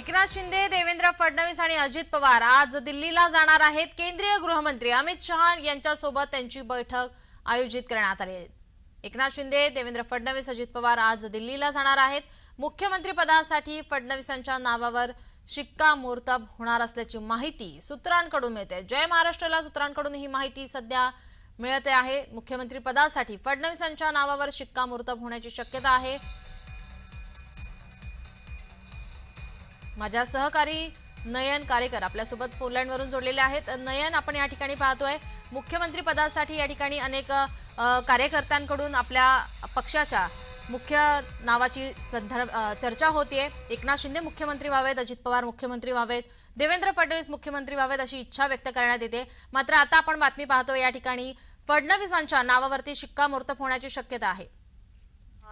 एकनाथ शिंदे देवेंद्र फडणवीस आणि अजित पवार आज दिल्लीला जाणार आहेत. केंद्रीय गृहमंत्री अमित शहा यांच्यासोबत त्यांची बैठक आयोजित करण्यात आली आहे. एकनाथ शिंदे देवेंद्र फडणवीस अजित पवार आज दिल्लीला जाणार आहेत. मुख्यमंत्री पदासाठी फडणवीसांच्या नावावर शिक्कामोर्तब होणार असल्याची माहिती सूत्रांकडून मिळते. जय महाराष्ट्राला सूत्रांकडून ही माहिती सध्या मिळते आहे. मुख्यमंत्री पदासाठी फडणवीसांच्या नावावर शिक्कामोर्तब होण्याची शक्यता आहे. माझ्या सहकारी नयन कारेकर आपल्यासोबत फोन जोडलेले आहेत. नयन आपण या ठिकाणी पाहतोय मुख्यमंत्री पदासाठी या ठिकाणी अनेक कार्यकर्त्यांकडून आपल्या पक्षाच्या मुख्य नावाची संदर्भ चर्चा होतीये. एकनाथ शिंदे मुख्यमंत्री व्हावेत अजित पवार मुख्यमंत्री व्हावेत देवेंद्र फडणवीस मुख्यमंत्री व्हावेत अशी इच्छा व्यक्त करण्यात येते. मात्र आता आपण बातमी पाहतो या ठिकाणी फडणवीसांच्या नावावरती शिक्कामोर्तब होण्याची शक्यता आहे.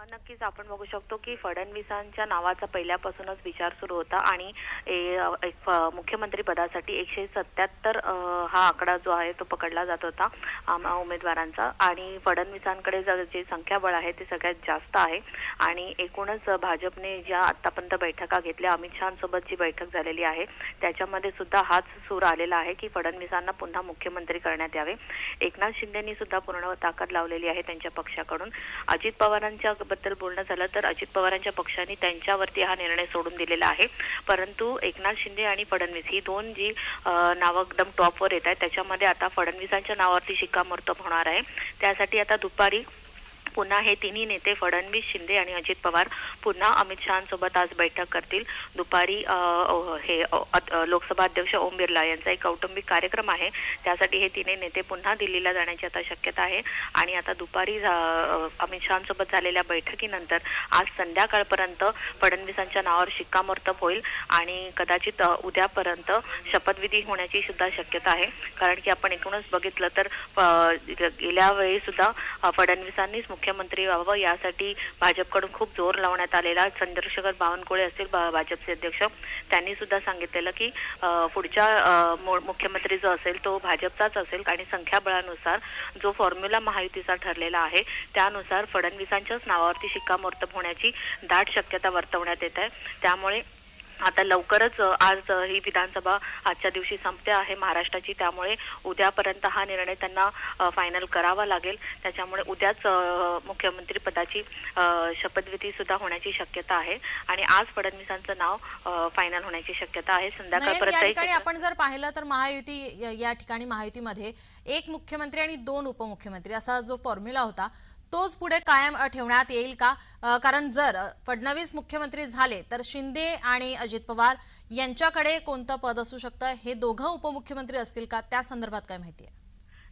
नक्कीच आपण बघू शकतो की फडणवीसांच्या नावाचा पहिल्यापासूनच विचार सुरू होता आणि ए, एक फ- मुख्यमंत्री पदासाठी एकशे सत्याहत्तर हा आकडा जो आहे तो पकडला जात होता उमेदवारांचा. आणि फडणवीसांकडे जे संख्याबळ आहे ते सगळ्यात जास्त आहे. आणि एकूणच भाजपने ज्या आतापर्यंत बैठका घेतल्या अमित शहांसोबत जी बैठक झालेली आहे त्याच्यामध्ये सुद्धा हाच सूर आलेला आहे की फडणवीसांना पुन्हा मुख्यमंत्री करण्यात यावे. एकनाथ शिंदेनी सुद्धा पूर्ण ताकद लावलेली आहे त्यांच्या पक्षाकडून. अजित पवारांच्या बद्दल बोलणं झालं तर अजित पवारांच्या पक्षाने त्यांच्यावरती हा निर्णय सोडून दिलेला आहे. परंतु एकनाथ शिंदे आणि फडणवीस ही दोन जी नावं एकदम टॉपवर येत आहेत त्याच्यामध्ये आता फडणवीसांच्या नावावरती शिक्कामोर्तब होणार आहे. त्यासाठी आता दुपारी पुन्हा हे तिन्ही नेते फडणवीस शिंदे आणि अजित पवार पुन्हा अमित शहांसोबत आज बैठक करतील. दुपारी हे लोकसभा अध्यक्ष ओम बिर्ला यांचा एक कौटुंबिक कार्यक्रम आहे. त्यासाठी हे तिन्ही नेते पुन्हा दिल्लीला जाण्याची आता शक्यता आहे. आणि आता दुपारी अमित शहांसोबत झालेल्या बैठकीनंतर आज संध्याकाळपर्यंत फडणवीसांच्या नावावर शिक्कामोर्तब होईल आणि कदाचित उद्यापर्यंत शपथविधी होण्याची सुद्धा शक्यता आहे. कारण की आपण एकूणच बघितलं तर गेल्या वेळी सुद्धा फडणवीसांनीच मुख्य मुख्यमंत्री व्हावं यासाठी भाजपकडून खूप जोर लावण्यात आलेला चंद्रशेखर बावनकुळे असतील भा- भाजपचे अध्यक्ष. त्यांनी सुद्धा सांगितलेलं की पुढच्या मुख्यमंत्री जो असेल तो भाजपचाच असेल आणि संख्याबळानुसार जो फॉर्म्युला महायुतीचा ठरलेला आहे त्यानुसार फडणवीसांच्याच नावावरती शिक्कामोर्तब होण्याची दाट शक्यता वर्तवण्यात येत आहे. त्यामुळे आता लवकरच आज ही विधानसभा आजच्या दिवशी संपते आहे महाराष्ट्राची. त्यामुळे उद्यापर्यंत हा निर्णय त्यांना फायनल करावा लागेल. त्याच्यामुळे उद्याच मुख्यमंत्री पदाची शपथविधी सुद्धा होण्याची शक्यता आहे. आणि आज फडणवीसांचं नाव फायनल होण्याची शक्यता आहे. संध्याकाळपर्यंत आपण जर पाहिलं तर महायुती या- या ठिकाणी महायुतीमध्ये एक मुख्यमंत्री आणि दोन उपमुख्यमंत्री असा जो फॉर्म्युला होता तोच पुढे कायम ठेवण्यात येईल का? कारण जर फडणवीस मुख्यमंत्री झाले तर शिंदे आणि अजित पवार यांच्याकडे कोणतं पद असू शकतं? हे दोघं उपमुख्यमंत्री असतील का? त्या संदर्भात काय माहिती आहे?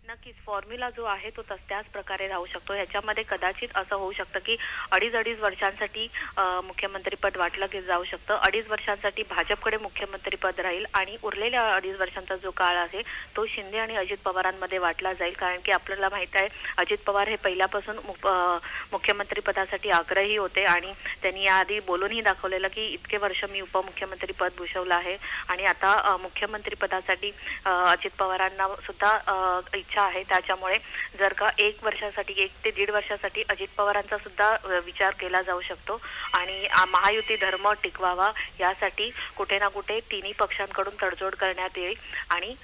नक्कीच फॉर्म्युला जो आहे तो तस त्याच प्रकारे राहू शकतो. ह्याच्यामध्ये कदाचित असं होऊ शकतं की अडीच अडीच वर्षांसाठी मुख्यमंत्रीपद वाटलं की जाऊ शकतं. अडीच वर्षांसाठी भाजपकडे मुख्यमंत्रीपद राहील आणि उरलेल्या अडीच वर्षांचा जो काळ आहे तो शिंदे आणि अजित पवारांमध्ये वाटला जाईल. कारण की आपल्याला माहीत आहे अजित पवार हे पहिल्यापासून मुख- मुख्यमंत्रीपदासाठी आग्रही होते आणि त्यांनी याआधी बोलूनही दाखवलेलं की इतके वर्ष मी उपमुख्यमंत्रीपद भूषवलं आहे. आणि आता मुख्यमंत्रीपदासाठी अजित पवारांना सुद्धा इच्छा इच्छा आहे. त्याच्यामुळे जर का एक वर्षासाठी एक ते दीड वर्षासाठी अजित पवारांचा सुद्धा विचार केला जाऊ शकतो. आणि महायुती धर्म टिकवावा यासाठी कुठे ना कुठे तिन्ही पक्षांकडून तडजोड करण्यात येईल. आणि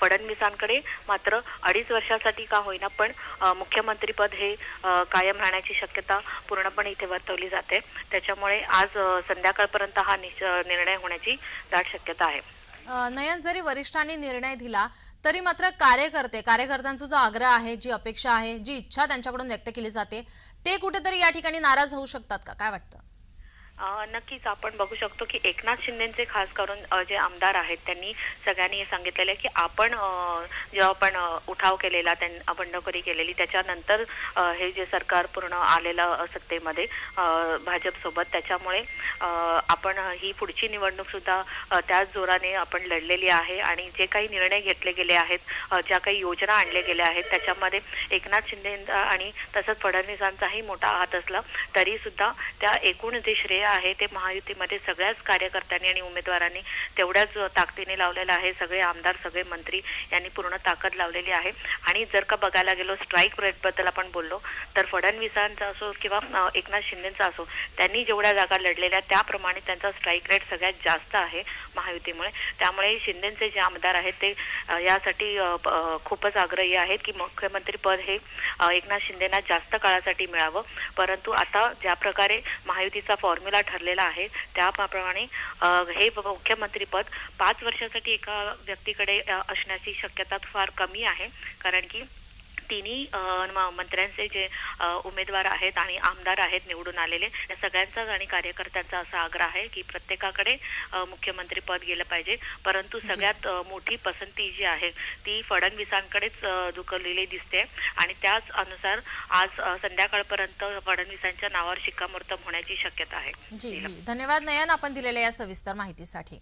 फडणवीसांकडे मात्र अडीच वर्षासाठी का होईना पण मुख्यमंत्रीपद हे कायम राहण्याची शक्यता पूर्णपणे इथे वर्तवली जाते. त्याच्यामुळे आज संध्याकाळपर्यंत हा निर्णय होण्याची दाट शक्यता आहे. नयन जरी वरिष्ठांनी निर्णय दिला तरी मात्र कार्यकर्ते कार्यकर्त्यांचा जो आग्रह आहे जी अपेक्षा आहे जी इच्छा त्यांच्याकडून व्यक्त केली जाते ते कुठेतरी या ठिकाणी नाराज होऊ शकतात का? काय वाटतं? नक्कीच आपण बघू शकतो की एकनाथ शिंदेचे खास करून जे आमदार आहेत त्यांनी सगळ्यांनी हे सांगितलेलं आहे की आपण जेव्हा आपण उठाव केलेला त्यां बंडखोरी केलेली त्याच्यानंतर हे जे सरकार पूर्ण आलेलं सत्तेमध्ये भाजपसोबत त्याच्यामुळे आपण ही पुढची निवडणूक सुद्धा त्याच जोराने आपण लढलेली आहे आणि जे काही निर्णय घेतले गेले आहेत ज्या काही योजना आणल्या गेल्या आहेत त्याच्यामध्ये एकनाथ शिंदे आणि तसंच फडणवीसांचाही मोठा हात असला तरी सुद्धा त्या एकूण जे श्रेय आहे ते महायुतीमध्ये सगळ्याच कार्यकर्त्यांनी आणि उमेदवारांनी तेवढ्याच ताकदीने लावलेलं आहे. सगळे आमदार सगळे मंत्री यांनी पूर्ण ताकद लावलेली आहे. आणि जर का बघायला गेलो स्ट्राईक रेटबद्दल आपण बोललो तर फडणवीसांचा असो किंवा एकनाथ शिंदेचा असो त्यांनी जेवढ्या जागा लढलेल्या त्याप्रमाणे त्यांचा स्ट्राईक रेट सगळ्यात जास्त आहे महायुतीमुळे. त्यामुळे शिंदेचे जे आमदार आहेत ते यासाठी खूपच आग्रही आहेत की मुख्यमंत्री पद हे एकनाथ शिंदेना जास्त काळासाठी मिळावं. परंतु आता ज्या प्रकारे महायुतीचा फॉर्म्युला ठरलेला आहे. त्याप्रमाणे हे मुख्यमंत्रीपद पाच वर्षासाठी एका व्यक्तीकडे असण्याची शक्यता फार कमी आहे. कारण की तिन्ही मंत्र्यांचे जे उमेदवार आहेत आणि आमदार आहेत निवडून आलेले या सगळ्यांचाच आणि कार्यकर्त्यांचा असा आग्रह आहे की प्रत्येकाकडे मुख्यमंत्री पद गेलं पाहिजे. परंतु सगळ्यात मोठी पसंती जी आहे ती फडणवीसांकडेच झुकवलेली दिसते. आणि त्याच अनुसार आज संध्याकाळपर्यंत फडणवीसांच्या नावावर शिक्कामोर्तब होण्याची शक्यता आहे. जी जी. धन्यवाद नयन आपण दिलेल्या या सविस्तर माहितीसाठी.